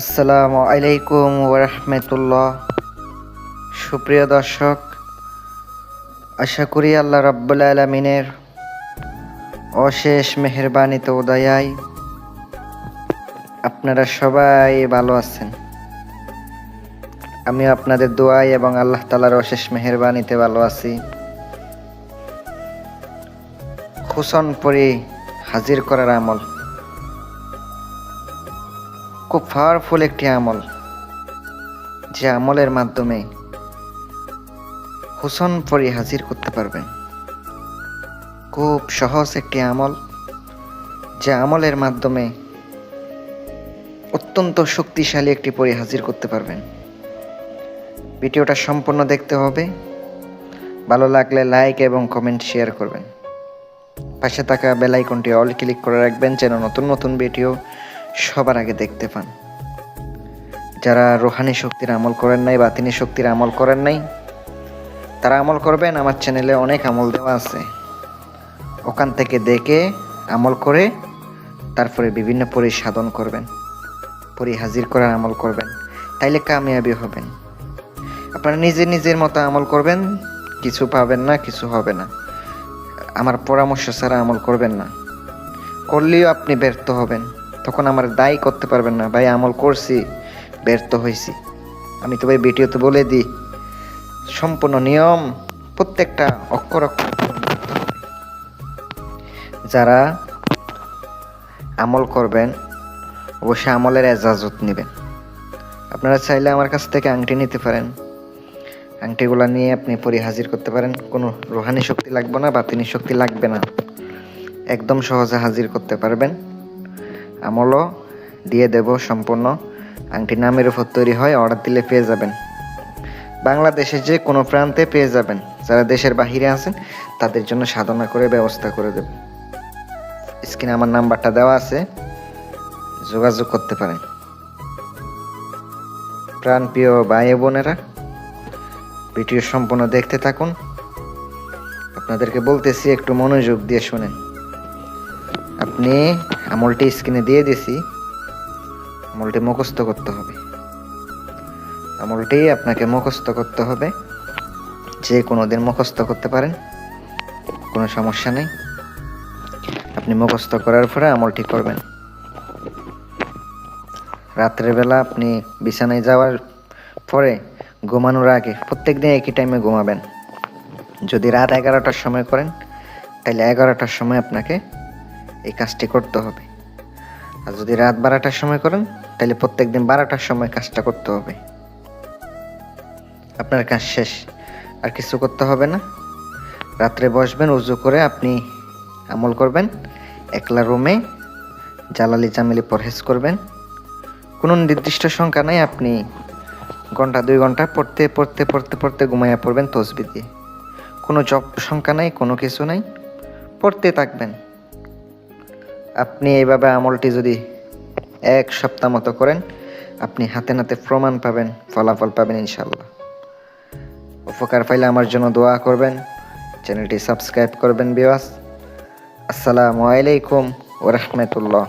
আসসালামু আলাইকুম ওরহমতুল্লাহ সুপ্রিয় দর্শক, আশা করি আল্লাহ রাব্বুল আলমিনের অশেষ মেহরবানিতে উদয়ায় আপনারা সবাই ভালো আছেন। আমি আপনাদের দোয়াই এবং আল্লাহ তালার অশেষ মেহরবানিতে ভালো আছি। হুসন পরি হাজির করার আমল খুব পাওয়ারফুল একটি আমল, যে আমলের মাধ্যমে হুসন পরি হাজির করতে পারবেন খুব সহজ একটি আমল, যে আমলের মাধ্যমে অত্যন্ত শক্তিশালী একটি পরি হাজির করতে পারবেন। ভিডিওটা সম্পূর্ণ দেখতে হবে। ভালো লাগলে লাইক এবং কমেন্ট শেয়ার করবেন। পাশে থাকা বেল আইকনটি অল ক্লিক করে রাখবেন যেন নতুন নতুন ভিডিও সবার আগে দেখতে পান। যারা রোহানি শক্তির আমল করেন নাই বাতিনি শক্তির আমল করেন নাই, তারা আমল করবেন। আমার চ্যানেলে অনেক আমল দেওয়া আছে। ওখান থেকে দেখে আমল করে তারপরে বিভিন্ন পরি সাধন করবেন পরি হাজির করার আমল করবেন, তাইলে কামিয়াবি হবেন। আপনারা নিজে নিজের মতো আমল করবেন, কিছু পাবেন না, কিছু হবে না। আমার পরামর্শ ছাড়া আমল করবেন না। করলেও আপনি ব্যর্থ হবেন। তখন আমার দায়ী করতে পারবেন না। ভাই, আমল করছি, ব্যর্থ হয়েছি। আমি তো ভাই ভিডিওতে বলে দিই, সম্পূর্ণ নিয়ম, প্রত্যেকটা অক্ষর অক্ষর। যারা আমল করবেন, অবশ্যই আমলের এজাজত নেবেন। আপনারা চাইলে আমার কাছ থেকে আংটি নিতে পারেন। আংটিগুলো নিয়ে আপনি পরি হাজির করতে পারেন। কোনো রোহানি শক্তি লাগবে না, বাতিনি শক্তি লাগবে না। একদম সহজে হাজির করতে পারবেন। আমলও দিয়ে দেব সম্পূর্ণ। আংটি নামের উপর তৈরি হয় অর্ডার দিলে পেয়ে যাবেন। বাংলাদেশে যে কোনো প্রান্তে পেয়ে যাবেন। যারা দেশের বাহিরে আছেন, তাদের জন্য সাধনা করে ব্যবস্থা করে দেব। স্ক্রিনে আমার নাম্বারটা দেওয়া আছে। যোগাযোগ করতে পারেন। প্রাণপ্রিয় ভাই বোনেরা, ভিডিও সম্পূর্ণ দেখতে থাকুন। আপনাদেরকে বলতেছি, একটু মনোযোগ দিয়ে শুনেন। আপনি আমলটি স্ক্রিনে দিয়ে দিছি, আমলটি মুখস্থ করতে হবে। আমলটি আপনাকে মুখস্থ করতে হবে। যে কোনো দিন মুখস্থ করতে পারেন, কোনো সমস্যা নেই। আপনি মুখস্থ করার পরে আমলটি করবেন। রাত্রের বেলা আপনি বিছানায় যাওয়ার পরে ঘুমানোর আগে প্রত্যেক দিন একই টাইমে ঘুমাবেন। যদি রাত এগারোটার সময় করেন, তাহলে এগারোটার সময় আপনাকে এই কাজটি করতে হবে। আর যদি রাত বারোটার সময় করেন, তাহলে প্রত্যেক দিন বারোটার সময় কাজটা করতে হবে। আপনার কাজ শেষ, আর কিছু করতে হবে না। রাত্রে বসবেন, উজু করে আপনি আমল করবেন, একলা রুমে জালালি জামিলি পরহেজ করবেন। কোনো নির্দিষ্ট সংখ্যা নাই, আপনি ঘণ্টা, দুই ঘণ্টা পড়তে পড়তে পড়তে পড়তে ঘুমাইয়া পড়বেন তসবি দিয়ে। কোনো জব সংখ্যা নাই, কোনো কিছু নাই। পড়তে থাকবেন। আপনি এইভাবে আমলটি যদি এক সপ্তাহ মতো করেন, আপনি হাতে নাতে প্রমাণ পাবেন, ফলাফল পাবেন ইনশাল্লাহ উপকার পাইলে আমার জন্য দোয়া করবেন, চ্যানেলটি সাবস্ক্রাইব করবেন বিওয়াস আসসালামু আলাইকুম ওরহমতুল্লাহ